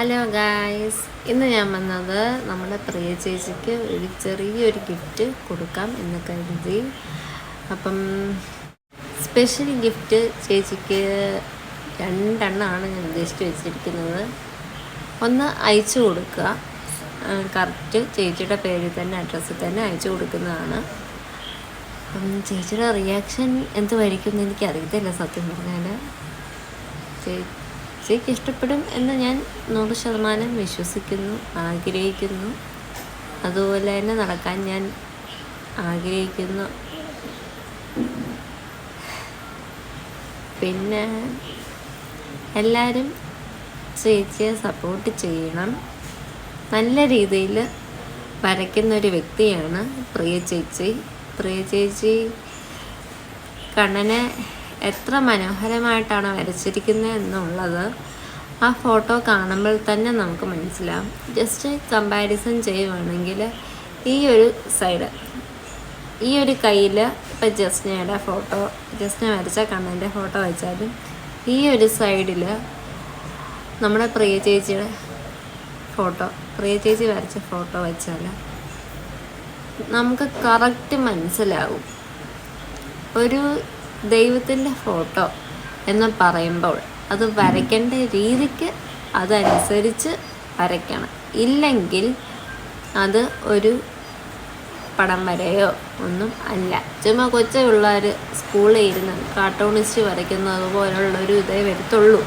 Hello guys ഇന്ന് ഞാൻ വന്നത് നമ്മുടെ പ്രിയ ചേച്ചിക്ക് ഒരു ചെറിയൊരു ഗിഫ്റ്റ് കൊടുക്കാം എന്ന് കരുതി. അപ്പം സ്പെഷ്യൽ ഗിഫ്റ്റ് ചേച്ചിക്ക് രണ്ടെണ്ണമാണ് ഞാൻ ഉദ്ദേശിച്ച് വെച്ചിരിക്കുന്നത്. ഒന്ന് അയച്ചു കൊടുക്കുക. കറക്റ്റ് ചേച്ചിയുടെ പേരിൽ തന്നെ അഡ്രസ്സിൽ തന്നെ അയച്ചു കൊടുക്കുന്നതാണ്. അപ്പം ചേച്ചിയുടെ റിയാക്ഷൻ എന്തുമായിരിക്കും എന്ന് എനിക്കറിയത്തില്ല സത്യം പറഞ്ഞാൽ ചേച്ചിക്ക് ഇഷ്ടപ്പെടും എന്ന് ഞാൻ നൂറ് ശതമാനം വിശ്വസിക്കുന്നു ആഗ്രഹിക്കുന്നു. അതുപോലെ തന്നെ നടക്കാൻ ഞാൻ ആഗ്രഹിക്കുന്നു. പിന്നെ എല്ലാവരും ചേച്ചിയെ സപ്പോർട്ട് ചെയ്യണം. നല്ല രീതിയിൽ വരയ്ക്കുന്ന ഒരു വ്യക്തിയാണ് പ്രിയ ചേച്ചി. പ്രിയ ചേച്ചി കണ്ണനെ എത്ര മനോഹരമായിട്ടാണ് വരച്ചിരിക്കുന്നത് എന്നുള്ളത് ആ ഫോട്ടോ കാണുമ്പോൾ തന്നെ നമുക്ക് മനസ്സിലാവും. ജസ്റ്റ് കമ്പാരിസൺ ചെയ്യുവാണെങ്കിൽ ഈ ഒരു സൈഡ് ഈ ഒരു കയ്യിൽ ഇപ്പം ജസ്നയുടെ ഫോട്ടോ ജസ്ന വരച്ച കണ്ണന്റെ ഫോട്ടോ വെച്ചാലും ഈ ഒരു സൈഡിൽ നമ്മുടെ പ്രിയ ചേച്ചിയുടെ ഫോട്ടോ പ്രിയ ചേച്ചി വരച്ച ഫോട്ടോ വെച്ചാൽ നമുക്ക് കറക്റ്റ് മനസ്സിലാവും. ഒരു ദൈവത്തിന്റെ ഫോട്ടോ എന്ന് പറയുമ്പോൾ അത് വരയ്ക്കേണ്ട രീതിക്ക് അതനുസരിച്ച് വരയ്ക്കണം. ഇല്ലെങ്കിൽ അത് ഒരു പടം വരയോ ഒന്നും അല്ല. ചുമ്മാ കൊച്ചു പിള്ളേർ സ്കൂളിൽ ഇരുന്ന് കാർട്ടൂണിസ്റ്റ് വരയ്ക്കുന്നത് പോലുള്ളൊരു ഇതേ വരത്തുള്ളൂ.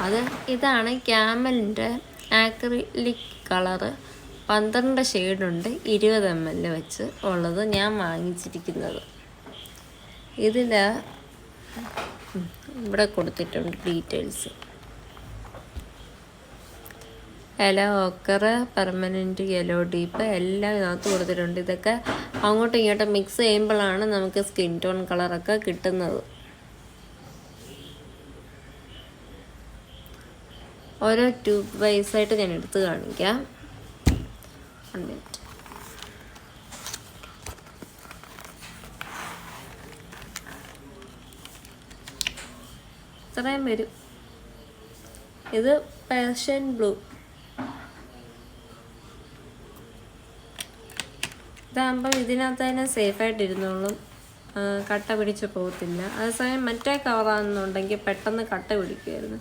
അത് ഇതാണ് ക്യാമലിന്റെ ആക്രിലിക് കളറ്. പന്ത്രണ്ട് ഷെയ്ഡുണ്ട് ഇരുപത് എം എൽ വെച്ച് ഉള്ളത് ഞാൻ വാങ്ങിച്ചിരിക്കുന്നത്. ഇതിൽ ഇവിടെ കൊടുത്തിട്ടുണ്ട് ഡീറ്റെയിൽസ്. ഇല ഓക്കർ പെർമനന്റ് യെല്ലോ ഡീപ്പ് എല്ലാം ഇതിനകത്ത് കൊടുത്തിട്ടുണ്ട്. ഇതൊക്കെ അങ്ങോട്ടും ഇങ്ങോട്ടും മിക്സ് ചെയ്യുമ്പോഴാണ് നമുക്ക് സ്കിൻ ടോൺ കളറൊക്കെ കിട്ടുന്നത്. ഓരോ ട്യൂബ് വൈസായിട്ട് ഞാൻ എടുത്ത് കാണിക്കാം. ഇത്രയും വരും. ഇത് പേർഷ്യൻ ബ്ലൂ ഇതാകുമ്പോൾ ഇതിനകത്ത് തന്നെ സേഫായിട്ട് ഇരുന്നോളും. ആ, കട്ട പിടിച്ച് പോകത്തില്ല. അതേസമയം മറ്റേ കവറാണെന്നുണ്ടെങ്കിൽ പെട്ടെന്ന് കട്ട പിടിക്കുമായിരുന്നു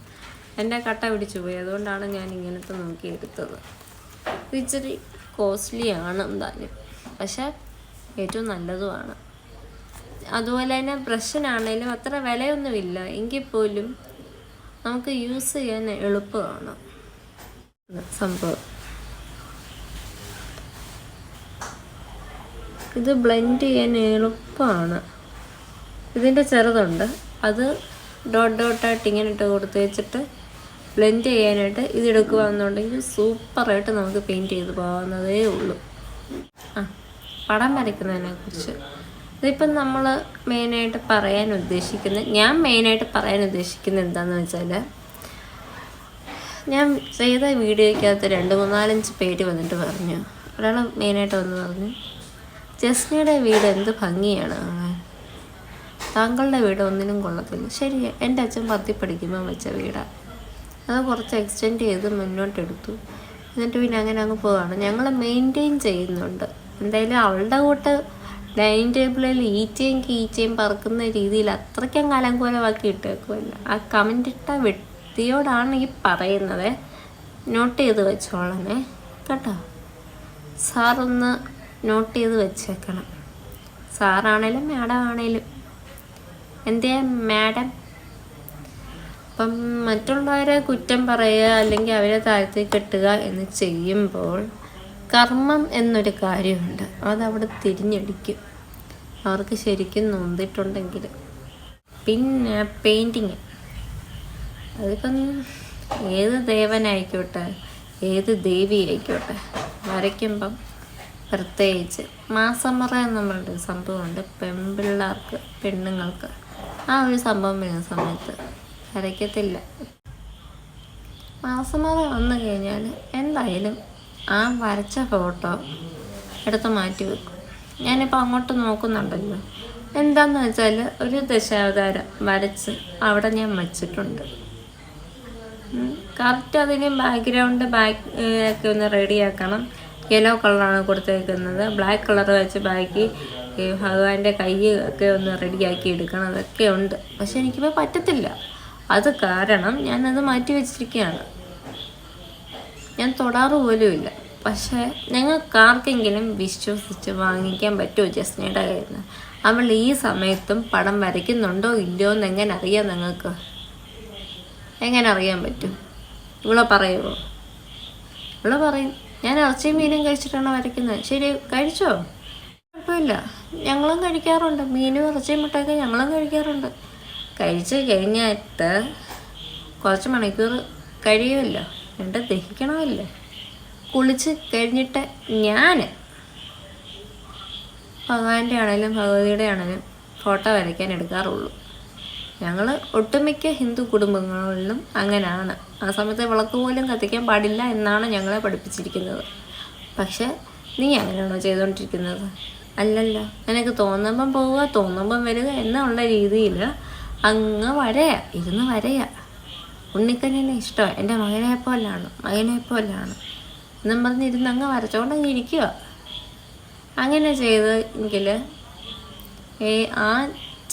എന്റെ കട്ട പിടിച്ചു പോയി. അതുകൊണ്ടാണ് ഞാൻ ഇങ്ങനത്തെ നോക്കി എടുത്തത്. ഇച്ചിരി കോസ്റ്റ്ലി ആണ് എന്തായാലും. പക്ഷേ ഏറ്റവും നല്ലതുമാണ്. അതുപോലെ തന്നെ ബ്രഷിനാണേലും അത്ര വിലയൊന്നുമില്ല. എങ്കിൽ പോലും നമുക്ക് യൂസ് ചെയ്യാൻ എളുപ്പമാണ് സംഭവം. ഇത് ബ്ലെൻഡ് ചെയ്യാൻ എളുപ്പമാണ്. ഇതിന്റെ ചെറുതുണ്ട്. അത് ഡോട്ട് ഡോട്ടായിട്ട് ഇങ്ങനെ ഇട്ട് കൊടുത്ത് വെച്ചിട്ട് ബ്ലെൻഡ് ചെയ്യാനായിട്ട് ഇത് എടുക്കുകയാണെന്നുണ്ടെങ്കിൽ സൂപ്പറായിട്ട് നമുക്ക് പെയിന്റ് ചെയ്ത് പോകാവുന്നതേ ഉള്ളൂ. ആ പടം വരയ്ക്കുന്നതിനെ കുറിച്ച് ഇതിപ്പം നമ്മൾ മെയിനായിട്ട് പറയാൻ ഉദ്ദേശിക്കുന്നത് ഞാൻ മെയിനായിട്ട് പറയാൻ ഉദ്ദേശിക്കുന്നത് എന്താണെന്ന് വെച്ചാൽ ഞാൻ ചെയ്ത വീഡിയോയ്ക്കകത്ത് രണ്ട് മൂന്നാലഞ്ച് പേര് വന്നിട്ട് പറഞ്ഞു. ഒരാൾ മെയിനായിട്ട് വന്ന് പറഞ്ഞു ജസ്നയുടെ വീട് എന്ത് ഭംഗിയാണ്. താങ്കളുടെ വീട് ഒന്നിനും കൊള്ളത്തില്ല. ശരി എന്റെ അച്ഛൻ പത്തി പഠിക്കുമ്പോൾ വെച്ച വീടാണ് അത് കുറച്ച് എക്സ്റ്റെൻഡ് ചെയ്ത് മുന്നോട്ടെടുത്തു. എന്നിട്ട് പിന്നെ അങ്ങനെ അങ്ങ് പോവാണ്. ഞങ്ങൾ മെയിന്റെയിൻ ചെയ്യുന്നുണ്ട്. എന്തായാലും അവളുടെ കൂട്ട് ഡൈനിങ് ടേബിളിൽ ഈച്ചയും കീച്ചയും പറക്കുന്ന രീതിയിൽ അത്രയ്ക്കും കലങ്കോലമാക്കി ഇട്ടേക്കുമല്ല ആ കമന്റ് ഇട്ട വ്യക്തിയോടാണ് ഈ പറയുന്നത്. നോട്ട് ചെയ്ത് വെച്ചോളണേ. കേട്ടോ? സാറൊന്ന് നോട്ട് ചെയ്ത് വെച്ചേക്കണം. സാറാണേലും മാഡം ആണേലും. എന്തേ മാഡം അപ്പം മറ്റുള്ളവരെ കുറ്റം പറയുക അല്ലെങ്കിൽ അവരെ താഴ്ത്തി കെട്ടുക എന്ന് ചെയ്യുമ്പോൾ കർമ്മം എന്നൊരു കാര്യമുണ്ട്. അതവിടെ തിരിഞ്ഞടിക്കും. അവർക്ക് ശരിക്കും നൊന്തിട്ടുണ്ടെങ്കിൽ പിന്നെ പെയിന്റിങ് അതിപ്പം ഏത് ദേവനായിക്കോട്ടെ ഏത് ദേവി ആയിക്കോട്ടെ വരയ്ക്കുമ്പം പ്രത്യേകിച്ച് മാസമറ നമ്മളുടെ സംഭവമുണ്ട്. പെൺപിള്ളേർക്ക് പെണ്ണുങ്ങൾക്ക്. ആ ഒരു സംഭവം വരുന്ന സമയത്ത് വരയ്ക്കത്തില്ല. മാസമറ വന്നു കഴിഞ്ഞാൽ എന്തായാലും ആ വരച്ച ഫോട്ടോ എടുത്ത് മാറ്റി വെക്കും. ഞാനിപ്പോൾ അങ്ങോട്ട് നോക്കുന്നുണ്ടല്ലോ. എന്താന്ന് വെച്ചാൽ ഒരു ദശാവതാരം വരച്ച് അവിടെ ഞാൻ വച്ചിട്ടുണ്ട്. കറക്റ്റ് അതിന് ബാക്ക്ഗ്രൗണ്ട് ബാക്ക് ഒക്കെ ഒന്ന് റെഡിയാക്കണം യെല്ലോ കളറാണ് കൊടുത്തേക്കുന്നത്. ബ്ലാക്ക് കളർ വെച്ച് ബാക്കി ഭഗവാന്റെ കൈ ഒക്കെ ഒന്ന് റെഡിയാക്കി എടുക്കണം അതൊക്കെ ഉണ്ട്. പക്ഷെ എനിക്കിപ്പോൾ പറ്റത്തില്ല. അത് കാരണം ഞാനത് മാറ്റി വെച്ചിരിക്കുകയാണ്. ഞാൻ തൊടാറ് പോലുമില്ല പക്ഷേ ഞങ്ങൾക്ക് ആർക്കെങ്കിലും വിശ്വസിച്ച് വാങ്ങിക്കാൻ പറ്റുമോ ജസ്നയുടെ കയ്യിൽ നിന്ന് അവൾ ഈ സമയത്തും പടം വരയ്ക്കുന്നുണ്ടോ ഇല്ലയോ എന്ന് എങ്ങനെ അറിയാം നിങ്ങൾക്ക്? എങ്ങനെ അറിയാൻ പറ്റും? ഇവളെ പറയുമോ ഇവളെ പറയും ഞാൻ ഇറച്ചിയും മീനും കഴിച്ചിട്ടാണ് വരയ്ക്കുന്നത് ശരി കഴിച്ചോ? കുഴപ്പമില്ല. ഞങ്ങളും കഴിക്കാറുണ്ട്. മീനും ഇറച്ചിയും മുട്ടയൊക്കെ ഞങ്ങളും കഴിക്കാറുണ്ട്. കഴിച്ച് കഴിഞ്ഞിട്ട് കുറച്ച് മണിക്കൂർ കഴിയുമല്ലോ. രണ്ട് ദഹിക്കണമല്ലേ? കുളിച്ച് കഴിഞ്ഞിട്ട് ഞാൻ ഭഗവാന്റെ ആണേലും ഭഗവതിയുടെ ആണേലും ഫോട്ടോ വരയ്ക്കാൻ എടുക്കാറുള്ളൂ. ഞങ്ങൾ ഒട്ടുമിക്ക ഹിന്ദു കുടുംബങ്ങളിലും അങ്ങനെയാണ് ആ സമയത്ത് വിളക്ക് പോലും കത്തിക്കാൻ പാടില്ല എന്നാണ് ഞങ്ങളെ പഠിപ്പിച്ചിരിക്കുന്നത്. പക്ഷെ നീ അങ്ങനെയാണോ ചെയ്തുകൊണ്ടിരിക്കുന്നത് അല്ലല്ല നിനക്ക് തോന്നുമ്പം പോവുക തോന്നുമ്പം വരിക എന്നുള്ള രീതിയിൽ അങ്ങ് വരയാ ഇരുന്ന് വരയാ. ഉണ്ണിക്കണ്ണിനെ ഇഷ്ടമാണ് എന്റെ മകനെ പോലാണ് മകനെ പോലാണ്. എന്നും പറഞ്ഞിരുന്ന് അങ്ങ് വരച്ചോണ്ടങ്ങ് ഇരിക്കുക അങ്ങനെ ചെയ്തെങ്കിൽ ആ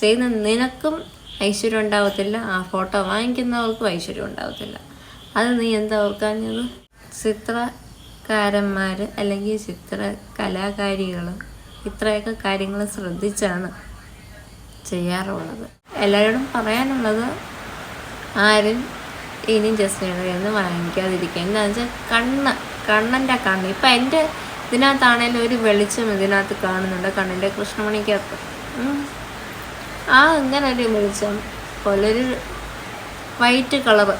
ചെയ്യുന്ന നിനക്കും ഐശ്വര്യം ഉണ്ടാവത്തില്ല. ആ ഫോട്ടോ വാങ്ങിക്കുന്നവർക്കും ഐശ്വര്യം ഉണ്ടാവത്തില്ല. അത് നീ എന്താ ഓർക്കാഞ്ഞത്? ചിത്രകാരന്മാർ അല്ലെങ്കിൽ ചിത്ര കലാകാരികൾ ഇത്രയൊക്കെ കാര്യങ്ങൾ ശ്രദ്ധിച്ചാണ് ചെയ്യാറുള്ളത്. എല്ലാവരോടും പറയാനുള്ളത് ആരും? ഇനി ജസ്റ്റ് ഞാൻ ഒന്ന് വാങ്ങിക്കാതിരിക്കുക എന്താണെന്ന് വെച്ചാൽ കണ്ണ് കണ്ണന്റെ കണ്ണ്. ഇപ്പം എന്റെ ഇതിനകത്താണേലും ഒരു വെളിച്ചം ഇതിനകത്ത് കാണുന്നുണ്ട്. കണ്ണിന്റെ കൃഷ്ണമണിക്കകത്ത്. ആ ഇങ്ങനെ ഒരു വെളിച്ചം. പോലൊരു വൈറ്റ് കളറ്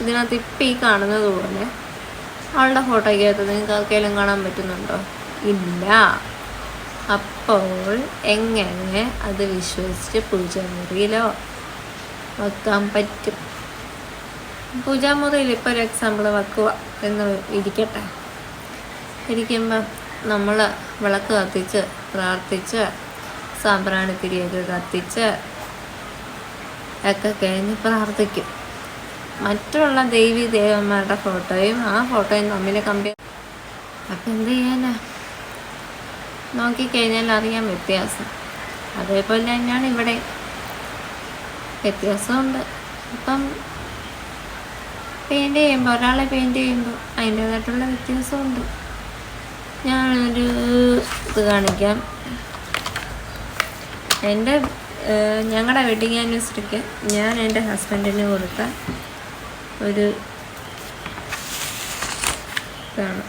ഇതിനകത്ത് ഇപ്പം ഈ കാണുന്നത് പോലെ അവളുടെ ഫോട്ടോയ്ക്കകത്ത് നിങ്ങൾക്ക് ആർക്കെങ്കിലും കാണാൻ പറ്റുന്നുണ്ടോ? ഇല്ല. അപ്പോൾ എങ്ങനെ അത് വിശ്വസിച്ച് പൂജ മുറിയിലോ വെക്കാൻ പറ്റും? പൂജാമുറിയിൽ ഇപ്പോൾ ഒരു എക്സാമ്പിൾ വെക്കുക എന്ന് ഇരിക്കട്ടെ. ഇരിക്കുമ്പം നമ്മൾ വിളക്ക് കത്തിച്ച് പ്രാർത്ഥിച്ച് സാമ്പ്രാണി തിരിയൊക്കെ കത്തിച്ച് ഒക്കെ കഴിഞ്ഞ് പ്രാർത്ഥിക്കും. മറ്റുള്ള ദേവി ദേവന്മാരുടെ ഫോട്ടോയും ആ ഫോട്ടോയും തമ്മിൽ കമ്പയർ അപ്പം എന്ത് ചെയ്യാനാ? നോക്കിക്കഴിഞ്ഞാൽ അറിയാം വ്യത്യാസം. അതേപോലെ തന്നെയാണ് ഇവിടെ വ്യത്യാസമുണ്ട് ഇപ്പം പെയിന്റ് ചെയ്യുമ്പോൾ ഒരാളെ പെയിന്റ് ചെയ്യുമ്പോൾ അതിന്റേതായിട്ടുള്ള വ്യത്യാസമുണ്ട്. ഞാനൊരു ഇത് കാണിക്കാം. എന്റെ ഞങ്ങളുടെ വെഡിങ് ആനിവേഴ്സറിക്ക് ഞാൻ എന്റെ ഹസ്ബൻഡിന് കൊടുത്ത ഒരു ഇതാണ്.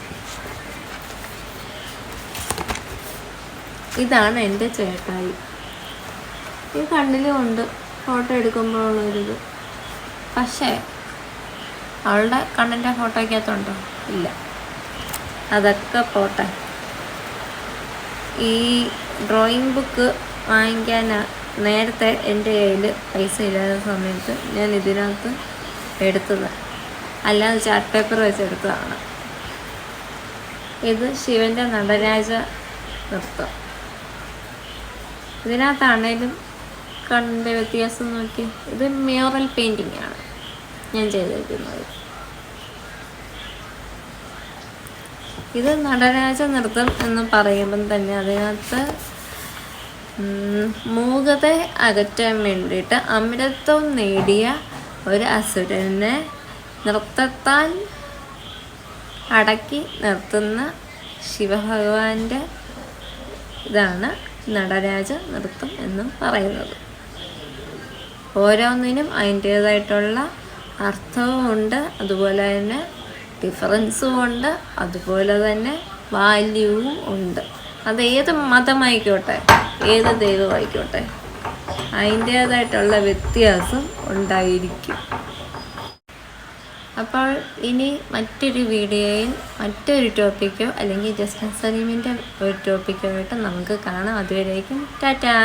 ഇതാണ് എന്റെ ചേട്ടായി. ഈ കണ്ണിലും ഉണ്ട്. ഫോട്ടോ എടുക്കുമ്പോഴുള്ളൊരിത് പക്ഷേ അവളുടെ കണ്ണിന്റെ ഫോട്ടോയ്ക്കകത്തുണ്ടോ? ഇല്ല. അതൊക്കെ പോട്ടെ. ഈ ഡ്രോയിങ് ബുക്ക് വാങ്ങിക്കാൻ നേരത്തെ എന്റെ കയ്യിൽ പൈസ ഇല്ലാത്ത സമയത്ത് ഞാൻ ഇതിനകത്ത് എടുത്തത്. അല്ലാതെ ചാർട്ട് പേപ്പർ വെച്ച് എടുത്തതാണ്. ഇത് ശിവന്റെ നടരാജ നൃത്തം. ഇതിനകത്താണേലും കണ്ണിന്റെ വ്യത്യാസം നോക്കി ഇത് മ്യൂറൽ പെയിന്റിംഗ് ആണ്. ഞാൻ ചെയ്തിരിക്കുന്നത് ഇത് നടരാജ നൃത്തം എന്ന് പറയുമ്പം തന്നെ അതിനകത്ത് മൂകതെ അകറ്റാൻ വേണ്ടിയിട്ട് അമരത്വം നേടിയ ഒരു അസുരനെ നൃത്തത്താൽ അടക്കി നിർത്തുന്ന ശിവഭഗവാന്റെ ഇതാണ് നടരാജ നൃത്തം എന്ന് പറയുന്നത്. ഓരോന്നിനും അതിന്റേതായിട്ടുള്ള അർത്ഥവും ഉണ്ട് അതുപോലെ തന്നെ ഡിഫറൻസും ഉണ്ട് അതുപോലെ തന്നെ വാല്യൂവും ഉണ്ട്. അത് ഏത് മതമായിക്കോട്ടെ ഏത് ദൈവമായിക്കോട്ടെ അതിന്റേതായിട്ടുള്ള വ്യത്യാസം ഉണ്ടായിരിക്കും. അപ്പോൾ ഇനി മറ്റൊരു വീഡിയോയിൽ മറ്റൊരു ടോപ്പിക്കോ അല്ലെങ്കിൽ ജസ്റ്റിൻ സലീമിന്റെ ഒരു ടോപ്പിക്കോ ആയിട്ട് നമുക്ക് കാണാം. അതുവരേക്കും ടാറ്റാ!